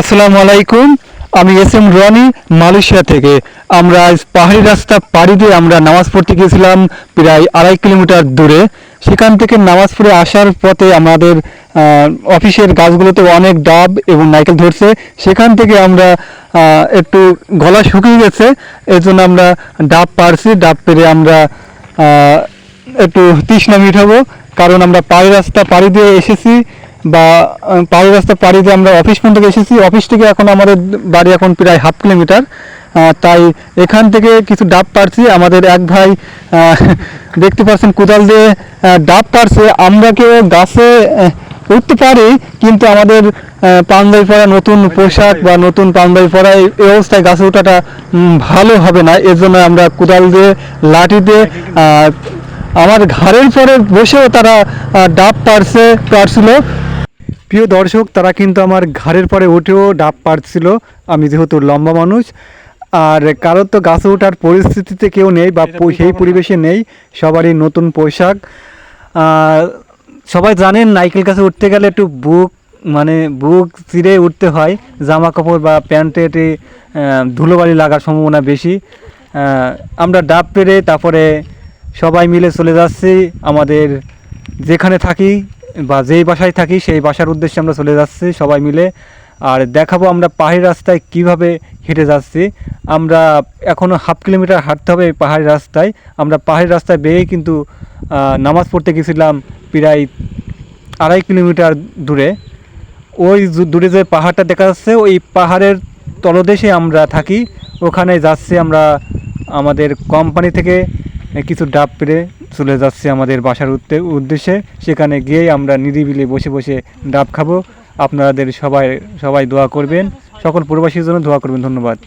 আসসালামু আলাইকুম, আমি এস এম রনি মালয়েশিয়া থেকে। আমরা আজ পাহাড়ি রাস্তা পাড়ি দিয়ে আমরা নামাজ পড়তে গিয়েছিলাম প্রায় আড়াই কিলোমিটার দূরে। সেখান থেকে নামাজ পড়ে আসার পথে আমাদের অফিসের গাছগুলোতে অনেক ডাব এবং নারকেল ধরছে। সেখান থেকে আমরা একটু গলা শুকিয়ে গেছে। এর জন্য আমরা ডাব পারছি ডাব পেরে আমরা একটু তৃষ্ণা মিটাবো। কারণ আমরা পাড়ি রাস্তা পাড়ি দিয়ে এসেছি। বা পাড়ি রাস্তা পাড়ি দিয়ে আমরা অফিস পর্যন্ত এসেছি। অফিস থেকে এখন আমাদের বাড়ি এখন প্রায় হাফ কিলোমিটার। তাই এখান থেকে কিছু ডাব পারছি আমাদের এক ভাই দেখতে পাচ্ছেন কোদাল দিয়ে ডাব পারছে আমরা কেউ গাছে উঠতে পারি, কিন্তু আমাদের পাঞ্জাবি পরা নতুন পোশাক বা নতুন পাঞ্জাবি পরা এই অবস্থায় গাছে ওঠাটা ভালো হবে না। এর জন্য আমরা কোদাল দিয়ে, লাঠি দিয়ে আমার ঘাড়ের পরে বসেও তারা ডাব পারছে পারছিল প্রিয় দর্শক তারা কিন্তু আমার ঘাড়ের পরে উঠেও ডাব পারছিল আমি যেহেতু লম্বা মানুষ আর কারোর তো গাছে ওঠার পরিস্থিতিতে কেউ নেই বা সেই পরিবেশে নেই সবারই নতুন পোশাক। সবাই জানেন নাইকেল গাছে উঠতে গেলে একটু বুক মানে বুক চিরে উঠতে হয় জামা কাপড় বা প্যান্টে ধুলোবালি লাগার সম্ভাবনা বেশি। আমরা ডাব পেরে তারপরে সবাই মিলে চলে যাচ্ছি। আমাদের যেখানে থাকি বা যেই বাসায় থাকি, সেই বাসার উদ্দেশ্যে আমরা চলে যাচ্ছি সবাই মিলে। আর দেখাবো আমরা পাহাড়ি রাস্তায় কীভাবে হেঁটে যাচ্ছি। আমরা এখনও হাফ কিলোমিটার হাঁটতে হবে পাহাড়ি রাস্তায়। আমরা পাহাড়ি রাস্তায় বেয়েই কিন্তু নামাজ পড়তে গেছিলাম প্রায় আড়াই কিলোমিটার দূরে। ওই দূরে যে পাহাড়টা দেখা যাচ্ছে, ওই পাহাড়ের তলদেশে আমরা থাকি। ওখানে যাচ্ছি আমরা আমাদের কোম্পানি থেকে কিছু ডাব পেরে চলে যাচ্ছি আমাদের বাসার উদ্দে- উদ্দেশ্যে। সেখানে গিয়েই আমরা নিরিবিলি বসে বসে ডাব খাব। আপনাদের সবাই সবাই দোয়া করবেন। সকল প্রবাসীর জন্য দোয়া করবেন। ধন্যবাদ।